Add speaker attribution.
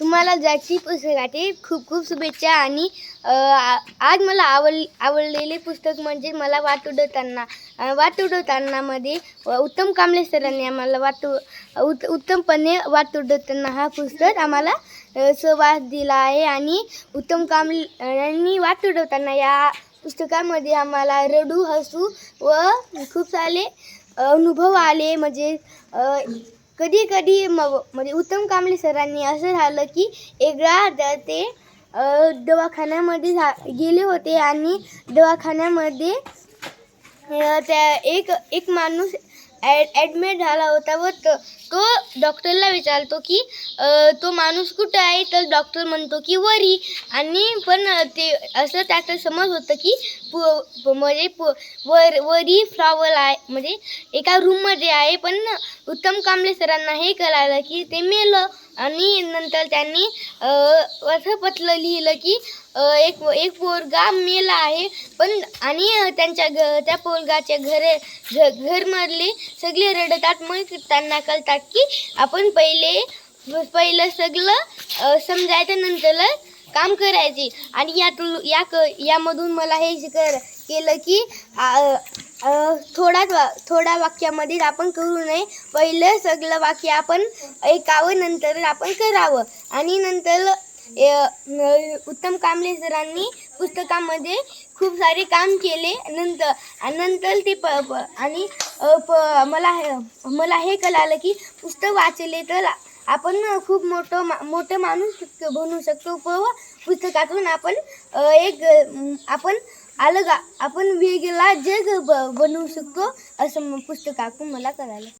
Speaker 1: तुम्हाला जायची पुस्तकाची खूप खूप शुभेच्छा आणि आ- आज मला आवड आवडलेले पुस्तक म्हणजे मला वाट उडवताना वाट उडवतानामध्ये उत्तम कांबळे सरांनी आम्हाला वाट उत उत्तमपणे वाट उडवताना हा पुस्तक आम्हाला सहवास दिला आहे. आणि उत्तम कांबळे यांनी वाट उडवताना या पुस्तकामध्ये आम्हाला रडू हसू व खूप सारे अनुभव आले. म्हणजे कधी कधी मग म्हणजे उत्तम कांबळे सरांनी असं झालं की एकदा ते दवाखान्यामध्ये झा गेले होते आणि दवाखान्यामध्ये त्या एक एक माणूस ॲड ॲडमिट झाला होता व तो डॉक्टरला विचारतो की तो माणूस कुठं आहे? तर डॉक्टर म्हणतो की वरी. आणि पण ते असं त्यात समज होतं की पु प- म्हणजे प वर वरी फ्लॉवर आहे म्हणजे एका रूममध्ये आहे. पण उत्तम कांबळे सरांना हे कळालं की ते मेलं. आणि नंतर त्यांनी असं पतलं लिहिलं की एक एक पोरगा मेला आहे. पण आणि त्यांच्या घ त्या पोरगाच्या घरे घ घरमधले सगळे रडतात. मग त्यांना कळतात की आपण पहिले पहिलं सगळं समजायचं नंतर काम करायचे. आणि यातून या क यामधून मला हे शिकर केलं की आ, थोडाच वा थोड्या वाक्यामध्ये आपण करू नये. पहिलं सगळं वाक्य आपण ऐकावं नंतर आपण करावं. आणि नंतर उत्तम कांबळे सरांनी पुस्तकामध्ये खूप सारे काम केले. नंतर नंतर ते प प- आणि प मला हे मला हे कळालं की पुस्तक वाचले तर आपण खूप मोठं मा मोठं माणूस बनू शकतो. व पुस्तकातून आपण एक आपण अलग आपण वेगळा जग ब बनवू शकतो असं पुस्तकातून मला कळालं.